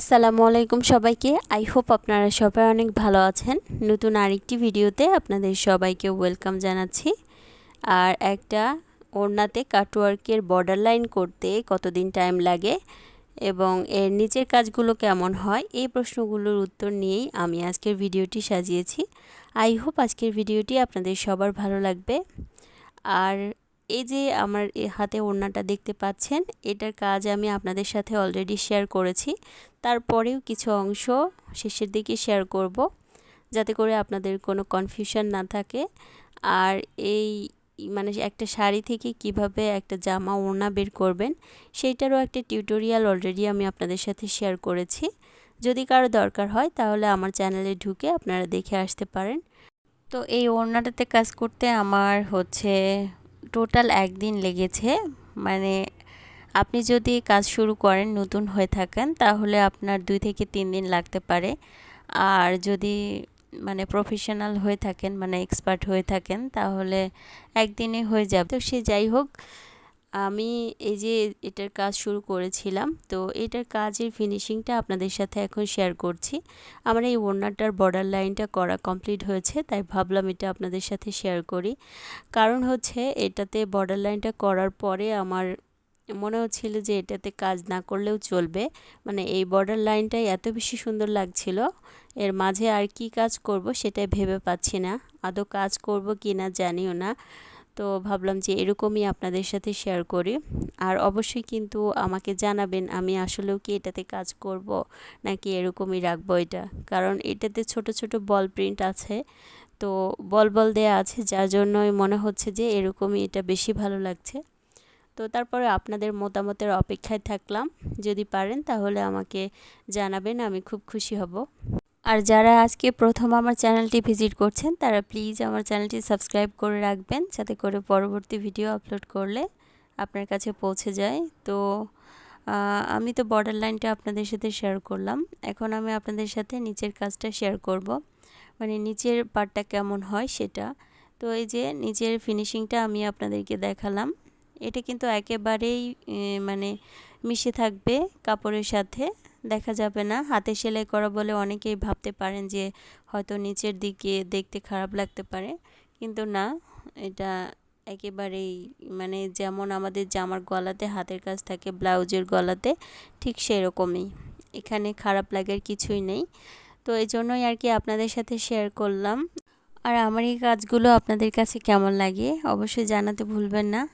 আসসালামু আলাইকুম সবাইকে। আই হোপ আপনারা সবাই অনেক ভালো আছেন। নতুন আরেকটি ভিডিওতে আপনাদের সবাইকে ওয়েলকাম জানাচ্ছি। আর একটা ওড়নাতে কাটওয়ার্কের বর্ডার লাইন করতে কতদিন টাইম লাগে এবং এর নিচের কাজগুলো কেমন হয়, এই প্রশ্নগুলোর উত্তর নিয়েই আমি আজকের ভিডিওটি সাজিয়েছি। আই হোপ আজকের ভিডিওটি আপনাদের সবার ভালো লাগবে। আর এই যে আমার হাতে ওড়নাটা দেখতে পাচ্ছেন, এটার কাজ আমি আপনাদের সাথে অলরেডি শেয়ার করেছি। তারপরেও কিছু অংশ শেষের দিকে শেয়ার করব, যাতে করে আপনাদের কোনো কনফিউশন না থাকে। আর এই মানে একটা শাড়ি থেকে কীভাবে একটা জামা ওড়না বের করবেন, সেইটারও একটা টিউটোরিয়াল অলরেডি আমি আপনাদের সাথে শেয়ার করেছি। যদি কারও দরকার হয়, তাহলে আমার চ্যানেলে ঢুকে আপনারা দেখে আসতে পারেন। তো এই ওড়নাটাতে কাজ করতে আমার হচ্ছে টোটাল একদিন লেগেছে। মানে আপনি যদি কাজ শুরু করেন, নতুন হয়ে থাকেন, তাহলে আপনার দুই থেকে তিন দিন লাগতে পারে। আর যদি মানে প্রফেশনাল হয়ে থাকেন মানে এক্সপার্ট হয়ে থাকেন, তাহলে একদিনে হয়ে যাবে। তো সে যাই হোক আমি এই যে এটার কাজ শুরু করেছিলাম, তো এটার কাজের ফিনিশিংটা আপনাদের সাথে এখন শেয়ার করছি। আমার এই ওড়নাটার বর্ডার লাইনটা করা কমপ্লিট হয়েছে, তাই ভাবলাম এটা আপনাদের সাথে শেয়ার করি। কারণ হচ্ছে এটাতে বর্ডার লাইনটা করার পরে আমার মনে হচ্ছিল যে এটাতে কাজ না করলেও চলবে। মানে এই বর্ডার লাইনটাই এত বেশি সুন্দর লাগছিল, এর মাঝে আর কি কাজ করব সেটাই ভেবে পাচ্ছি না। আদৌ কাজ করব কি না জানিও না। তো ভাবলাম যে এরকমই আপনাদের সাথে শেয়ার করি। আর অবশ্যই কিন্তু আমাকে জানাবেন, আমি আসলেও কি এটাতে কাজ করব নাকি এরকমই রাখব এটা? কারণ এটাতে ছোট ছোট বল প্রিন্ট আছে, তো বল বল দেয়া আছে, যার জন্যই মনে হচ্ছে যে এরকমই এটা বেশি ভালো লাগছে। তো তারপরে আপনাদের মতামতের অপেক্ষায় থাকলাম। যদি পারেন তাহলে আমাকে জানাবেন, আমি খুব খুশি হব। আর যারা আজকে প্রথম আমার চ্যানেলটি ভিজিট করছেন, তারা প্লিজ আমার চ্যানেলটি সাবস্ক্রাইব করে রাখবেন, যাতে করে পরবর্তী ভিডিও আপলোড করলে আপনার কাছে পৌঁছে যায়। তো আমি তো বর্ডার লাইনটা আপনাদের সাথে শেয়ার করলাম। এখন আমি আপনাদের সাথে নিচের কাজটা শেয়ার করব। মানে নিচের পার্টটা কেমন হয় সেটা। তো এই যে নিচের ফিনিশিংটা আমি আপনাদেরকে দেখালাম। এটা কিন্তু একেবারেই মানে মিশে থাকবে কাপড়ের সাথে। দেখা যাবে না। হাতে সেলাই করা বলে অনেকেই ভাবতে পারেন যে হয়তো নিচের দিকে দেখতে খারাপ লাগতে পারে। কিন্তু না, এটা একেবারেই মানে যেমন আমাদের জামার গলাতে হাতের কাজ থাকে, ব্লাউজের গলাতে ঠিক সেরকমই। এখানে খারাপ লাগার কিছুই নেই। তো এই জন্যই আর কি আপনাদের সাথে শেয়ার করলাম। আর আমার এই কাজগুলো আপনাদের কাছে কেমন লাগে অবশ্যই জানাতে ভুলবেন না।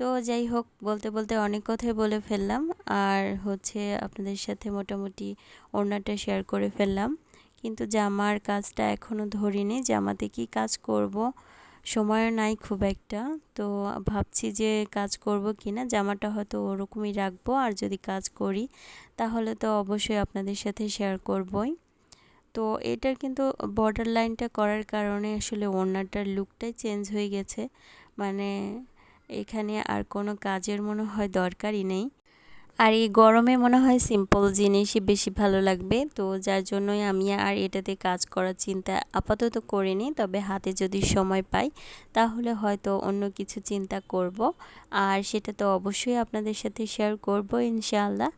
তো যাই হোক, বলতে বলতে অনেক কথাই বলে ফেললাম। আর হচ্ছে আপনাদের সাথে মোটামুটি ওড়নাটা শেয়ার করে ফেললাম। কিন্তু জামার কাজটা এখনও ধরিনি। জামাতে কি কাজ করব, সময় নাই খুব একটা। তো ভাবছি যে কাজ করব কি না জামাটা হয়তো ওরকমই রাখব। আর যদি কাজ করি, তাহলে তো অবশ্যই আপনাদের সাথে শেয়ার করবই। তো এটার কিন্তু বর্ডার লাইনটা করার কারণে আসলে ওড়নাটার লুকটাই চেঞ্জ হয়ে গেছে। মানে এখানে আর কোনো কাজের মনে হয় দরকারই নেই। আর এই গরমে মনে হয় সিম্পল জিনিসই বেশি ভালো লাগবে। তো যার জন্যই আমি আর এটাতে কাজ করার চিন্তা আপাতত করিনি। তবে হাতে যদি সময় পাই, তাহলে হয়তো অন্য কিছু চিন্তা করব। আর সেটা তো অবশ্যই আপনাদের সাথে শেয়ার করব ইনশাআল্লাহ।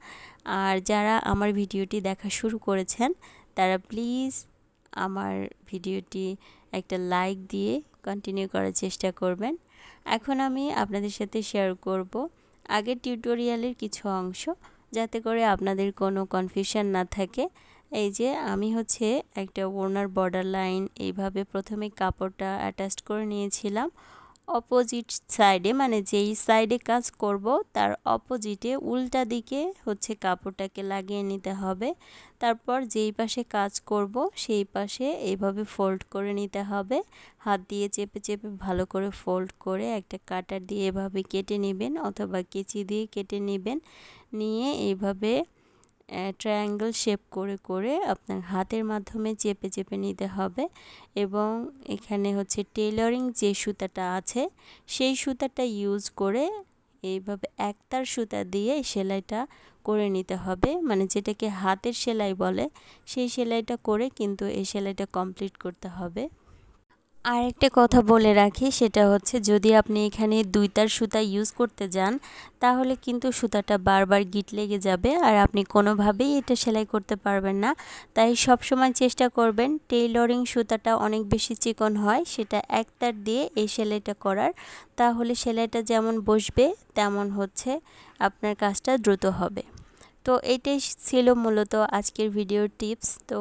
আর যারা আমার ভিডিওটি দেখা শুরু করেছেন, তারা প্লিজ আমার ভিডিওটি একটা লাইক দিয়ে কন্টিনিউ করার চেষ্টা করবেন। এখন আমি আপনাদের সাথে শেয়ার করব আগের টিউটোরিয়ালের কিছু অংশ, যাতে করে আপনাদের কোনো কনফিউশন না থাকে। এই যে, আমি হচ্ছে একটা ওনার বর্ডার লাইন এইভাবে প্রথমে কাপড়টা অ্যাটাচ করে নিয়েছিলাম। অপোজিট সাইডে মানে যেই সাইডে কাজ করব, তার অপোজিটে উল্টা দিকে হচ্ছে কাপড়টাকে লাগিয়ে নিতে হবে। তারপর যেই পাশে কাজ করব, সেই পাশে এইভাবে ফোল্ড করে নিতে হবে। হাত দিয়ে চেপে চেপে ভালো করে ফোল্ড করে একটা কাটার দিয়ে এভাবে কেটে নেবেন অথবা কেচি দিয়ে কেটে নেবেন। নিয়ে এইভাবে ট্রায়াঙ্গেল শেপ করে করে আপনার হাতের মাধ্যমে চেপে চেপে নিতে হবে এবং এখানে হচ্ছে টেলরিং যে সুতাটা আছে সেই সুতাটা ইউজ করে এইভাবে একতার সুতা দিয়ে সেলাইটা করে নিতে হবে। মানে যেটাকে হাতের সেলাই বলে সেই সেলাইটা করে কিন্তু এই সেলাইটা কমপ্লিট করতে হবে। আর একটা কথা বলে রাখি, সেটা হচ্ছে যদি আপনি এখানে দুই তার সুতা ইউজ করতে যান, তাহলে কিন্তু সুতাটা বারবার গিট লেগে যাবে আর আপনি কোনোভাবেই এটা সেলাই করতে পারবেন না। তাই সব সময় চেষ্টা করবেন টেইলরিং সুতাটা অনেক বেশি চিকন হয়, সেটা এক তার দিয়ে এই সেলাইটা করার। তাহলে সেলাইটা যেমন বসবে, তেমন হচ্ছে আপনার কাজটা দ্রুত হবে। তো এটাই ছিল মূলত আজকের ভিডিওর টিপস। তো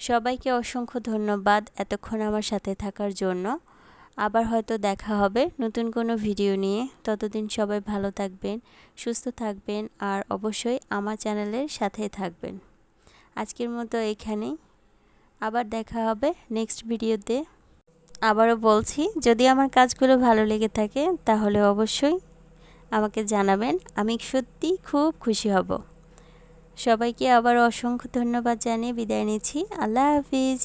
সবাইকে অসংখ্য ধন্যবাদ এতক্ষণ আমার সাথে থাকার জন্য। আবার হয়তো দেখা হবে নতুন কোনো ভিডিও নিয়ে। ততদিন সবাই ভালো থাকবেন, সুস্থ থাকবেন আর অবশ্যই আমার চ্যানেলের সাথেই থাকবেন। আজকের মতো এখানেই। আবার দেখা হবে নেক্সট ভিডিওতে। আবারও বলছি, যদি আমার কাজগুলো ভালো লেগে থাকে তাহলে অবশ্যই আমাকে জানাবেন। আমি সত্যি খুব খুশি হব। সবাইকে আবার অসংখ্য ধন্যবাদ জানিয়ে বিদায় নিচ্ছি। আল্লাহ হাফিজ।